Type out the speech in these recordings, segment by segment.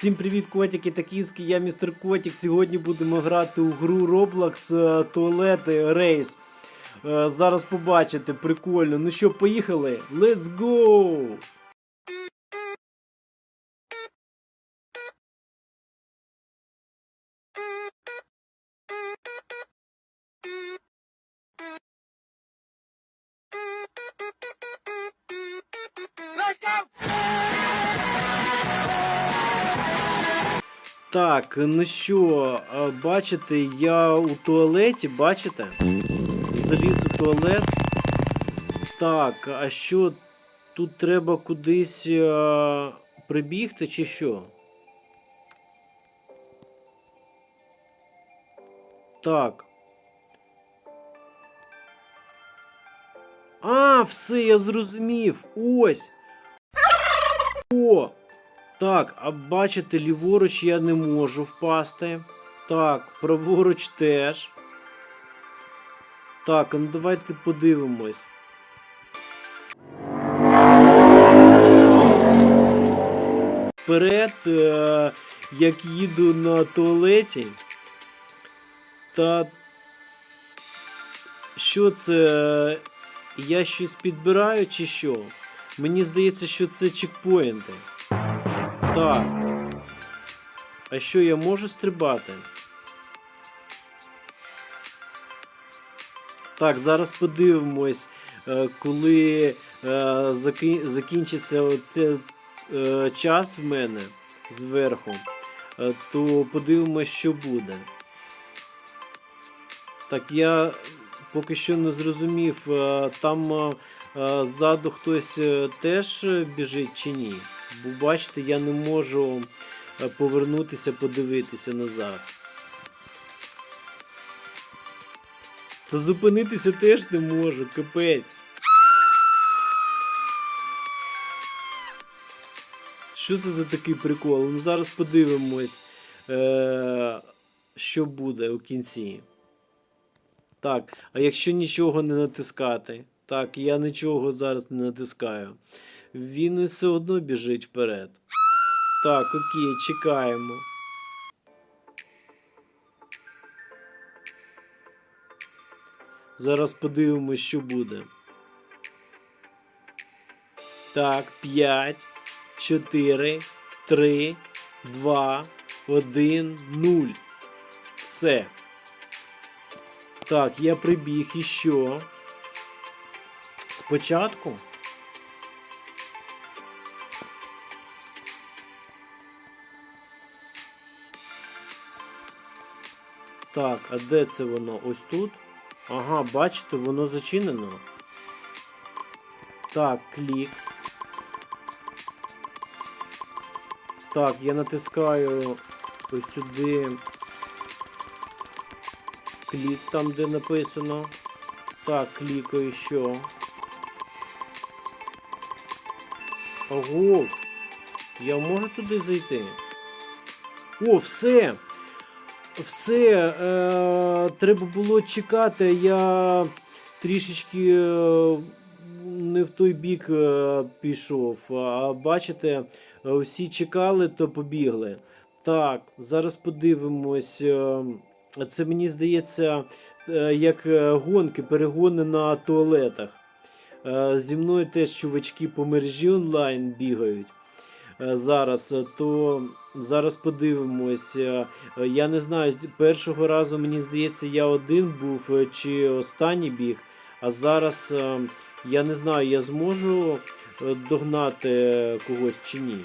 Всім привіт, котики та кіски, я містер Котік. Сьогодні будемо грати у гру Roblox туалет Рейс. Зараз побачите, прикольно. Ну що, поїхали? Let's go! Так, ну що, бачите, я у туалеті, бачите? Заліз у туалет. Так, а що тут треба кудись е, прибігти чи що? Так. А, все, я зрозумів. Ось. О! Так, а бачите, ліворуч я не можу впасти. Так, праворуч теж. Так, ну давайте подивимось. Вперед, е, як їду на туалеті. Та. Що це? Я щось підбираю чи що? Мені здається, що це чекпоінти. Так. А що я можу стрибати? Так, зараз подивимось, е, коли е, закінчиться оце, е, час в мене зверху, то подивимось, що буде. Так, я поки що не зрозумів, там ззаду хтось теж біжить чи ні. Бо бачите, я не можу е, повернутися, подивитися назад. Та зупинитися теж не можу, капець. Що це за такий прикол? Ну зараз подивимось, е- що буде у кінці. Так, а якщо нічого не натискати? Так, я нічого зараз не натискаю. Він і все одно біжить вперед. Так, окей, чекаємо. Зараз подивимось, що буде. Так, 5, 4, 3, 2, 1, 0. Все. Так, я прибіг і що? Спочатку? Так, а де це воно? Ось тут? Ага, бачите, воно зачинено. Так, клік. Так, я натискаю ось сюди. Клік там, де написано. Так, клікаю що. Ого! Я можу туди зайти? О, все! Все, е, треба було чекати, я трішечки е, не в той бік е, пішов. А бачите, всі чекали, то побігли. Так, зараз подивимось. е, Це мені здається, е, як е, гонки, перегони на туалетах. Зі мною теж чувачки по мережі онлайн бігають зараз, е, то зараз подивимось. Е, е, Я не знаю, першого разу мені здається, я один був е, чи останній біг, а зараз е, я не знаю, я зможу е, догнати когось чи ні.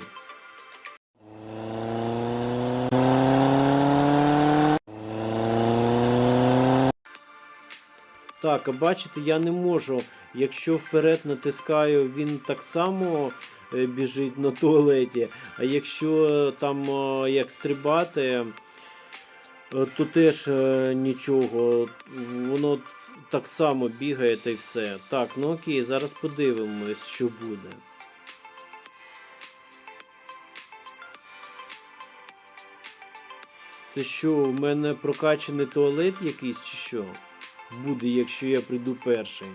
Так, бачите, я не можу. Якщо вперед натискаю, він так само е, біжить на туалеті. А якщо е, там е, як стрибати, е, то теж е, нічого. Воно так само бігає та й все. Так, ну окей, зараз подивимось, що буде. Це що, у мене прокачаний туалет якийсь чи що? Буде, якщо я прийду перший.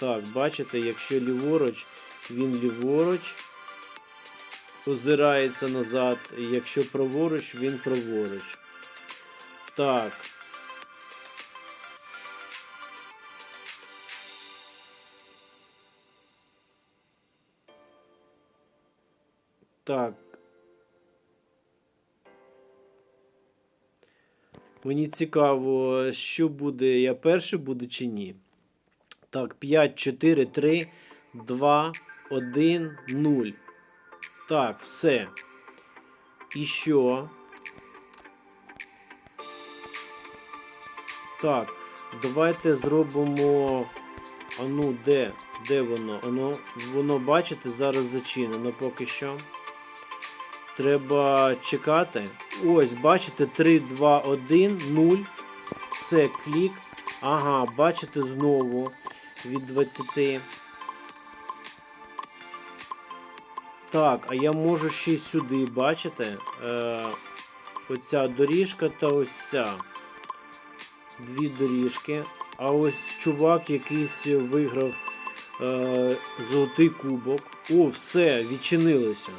Так, бачите, якщо ліворуч, він ліворуч озирається назад. Якщо праворуч, він праворуч. Так. Так. Мені цікаво, що буде, я перший буду чи ні. Так, 5, 4, 3, 2, 1, 0. Так, все. І що? Так, давайте зробимо. А ну, де? Де воно? Воно, воно бачите, зараз зачинено поки що. Треба чекати. Ось, бачите, 3, 2, 1, 0. Все, клік. Ага, бачите знову від 20. Так, а я можу ще й сюди, бачите? Е, оця доріжка та ось ця. Дві доріжки. А ось чувак якийсь виграв е, золотий кубок. О, все, відчинилося.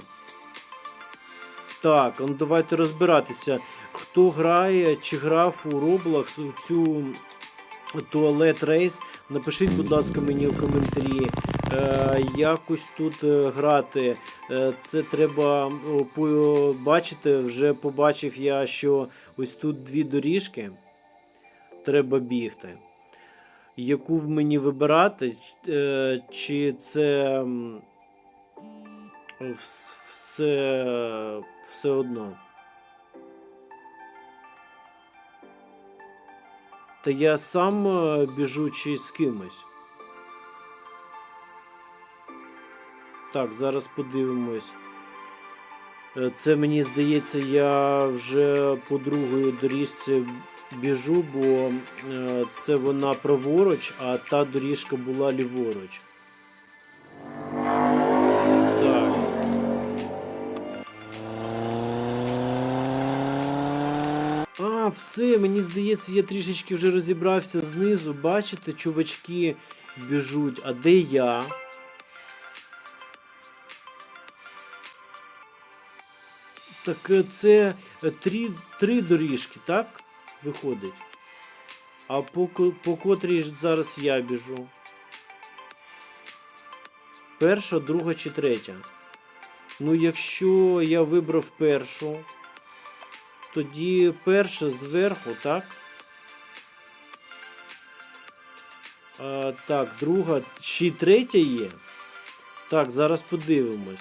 Так, ну давайте розбиратися. Хто грає чи грав у Roblox у цю туалет рейс, напишіть, будь ласка, мені в коментарі. Е, якось тут е, грати. Е, це треба о, побачити. Вже побачив я, що ось тут дві доріжки. Треба бігти. Яку мені вибирати? Е, чи це все, все одно? Та я сам е, біжу чи з кимось. Так, зараз подивимось. Е, Це мені здається, я вже по другої доріжці біжу, бо е, це вона праворуч, а та доріжка була ліворуч. Все, мені здається, я трішечки вже розібрався знизу. Бачите, чувачки біжуть. А де я? Так е, це е, три, три доріжки, так? Виходить. А по, по котрій зараз я біжу? Перша, друга чи третя? Ну, якщо я вибрав першу, тоді перша зверху, так? А, так, друга, ще й третя є. Так, зараз подивимось.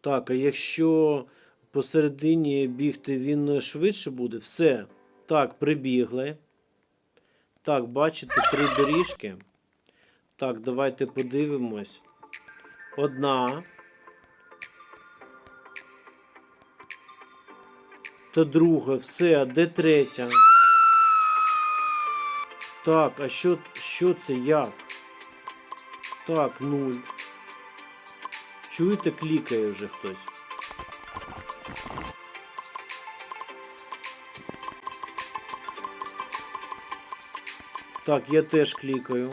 Так, а якщо посередині бігти він швидше буде, все. Так, прибігли. Так, бачите, три доріжки. Так, давайте подивимось. Одна. Та друга, все, а де третя? Так, а що, що це як? Так, нуль. Чуєте, клікає вже хтось. Так, я теж клікаю.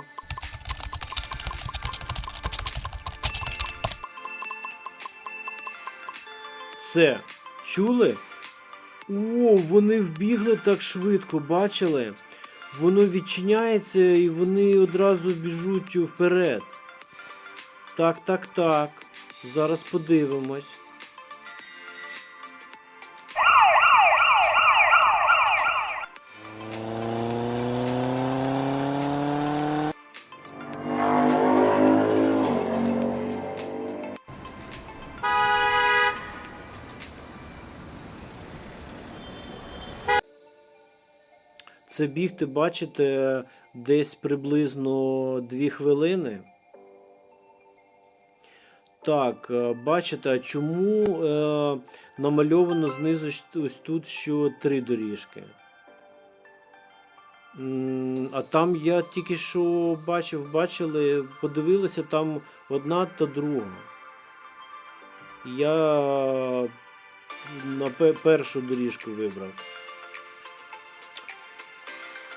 Все. Чули? О, вони вбігли так швидко, бачили? Воно відчиняється і вони одразу біжуть вперед. Так, так, так. Зараз подивимось. Це бігти, бачите, десь приблизно 2 хвилини. Так, е, бачите, чому е, намальовано знизу ось тут, що три доріжки? А там я тільки що бачив, бачили, подивилися там одна та друга. Я на першу доріжку вибрав.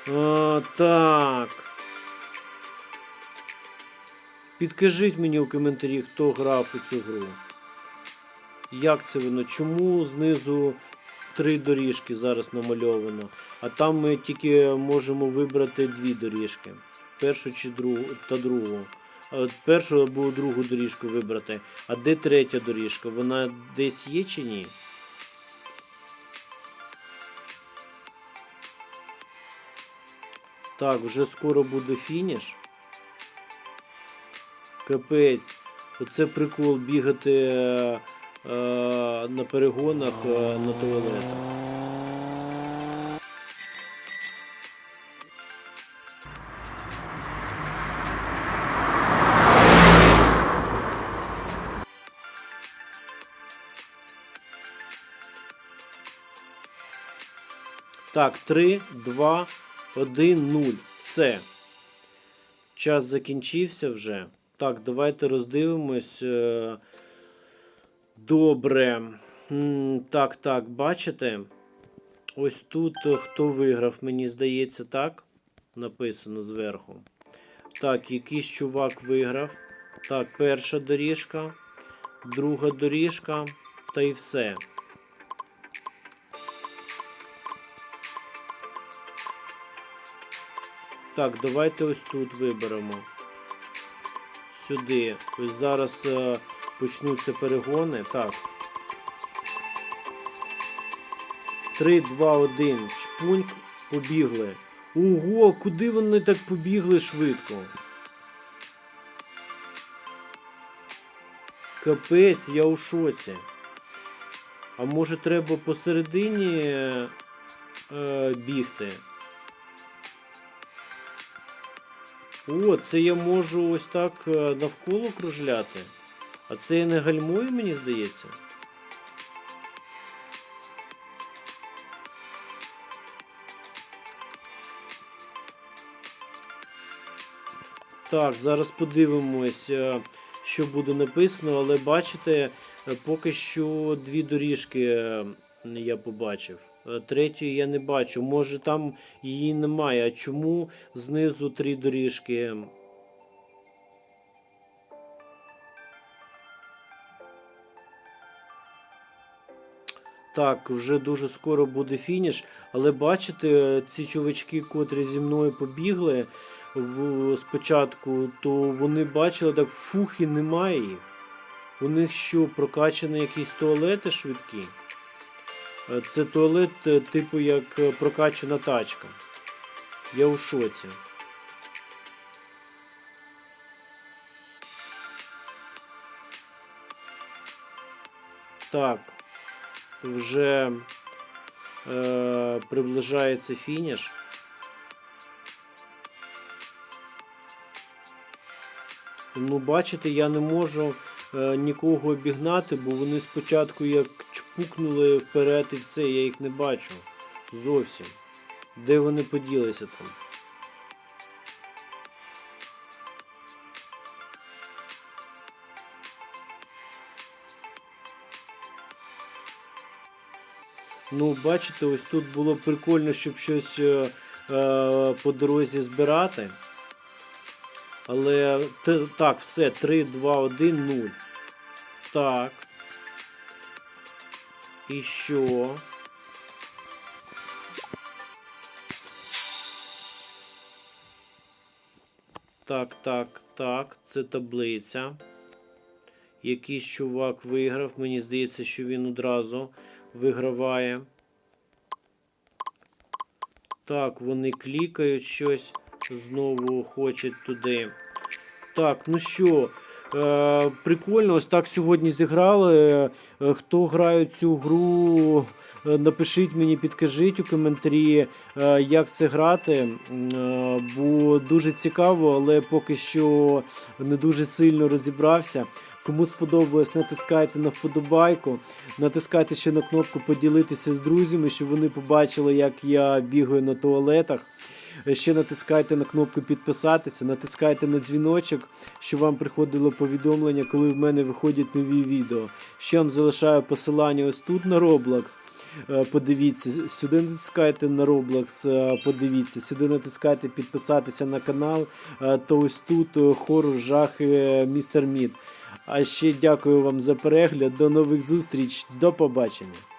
А, так. Підкажіть мені у коментарі, хто грав у цю гру. Як це воно? Чому знизу три доріжки зараз намальовано? А там ми тільки можемо вибрати дві доріжки. Першу чи другу та другу. Першу або другу доріжку вибрати. А де третя доріжка? Вона десь є чи ні? Так, вже скоро буде фініш. Капець. Оце прикол бігати е, е, на перегонах е, на туалетах. Так, 3, 2, 1, 0. Все. Час закінчився вже. Так, давайте роздивимось. е, Добре. Так, так, бачите? Ось тут е, хто виграв, мені здається, так? Написано зверху. Так, якийсь чувак виграв. Так, перша доріжка, друга доріжка, та й все. Так, давайте ось тут виберемо. Сюди. Ось зараз е, почнуться перегони. Так. 3, 2, 1. Чпуньк. Побігли. Ого, куди вони так побігли швидко? Капець, я у шоці. А може треба посередині е, бігти? О, це я можу ось так е, навколо кружляти. А це я не гальмую, мені здається. Так, зараз подивимось, е, що буде написано, але бачите, е, поки що дві доріжки я побачив. Е, Третьої я не бачу. Може там її немає. А чому знизу три доріжки? Так, вже дуже скоро буде фініш. Але бачите, ці чувачки, котрі зі мною побігли в, спочатку, то вони бачили так, фух, і немає їх. У них що, прокачані якісь туалети швидкі? Е, Це туалет, е, типу, як е, прокачана тачка. Я у шоці. Так, вже е, приближається фініш. Ну, бачите, я не можу е, нікого обігнати, бо вони спочатку як чпукнули вперед і все, я їх не бачу. Зовсім. Де вони поділися там? Ну, бачите, ось тут було прикольно, щоб щось е, е, по дорозі збирати. Але так, все, 3, 2, 1, 0. Так. І що? Так, так, так, це таблиця. Якийсь чувак виграв. Мені здається, що він одразу виграває. Так, вони клікають щось. Знову хочуть туди. Так, ну що, прикольно, ось так сьогодні зіграли. Е, хто грає цю гру, е, напишіть мені, підкажіть у коментарі, е, як це грати. Е, бо дуже цікаво, але поки що не дуже сильно розібрався. Кому сподобалось, натискайте на вподобайку, натискайте ще на кнопку поділитися з друзями, щоб вони побачили, як я бігаю на туалетах. Ще натискайте на кнопку підписатися, натискайте на дзвіночок, щоб вам приходило повідомлення, коли в мене виходять нові відео. Ще вам залишаю посилання ось тут на Roblox. Е, Подивіться, сюди натискайте на Roblox, е, подивіться, сюди натискайте підписатися на канал, е, то ось тут хорор жахи містер Мід. А ще дякую вам за перегляд. До нових зустріч, до побачення.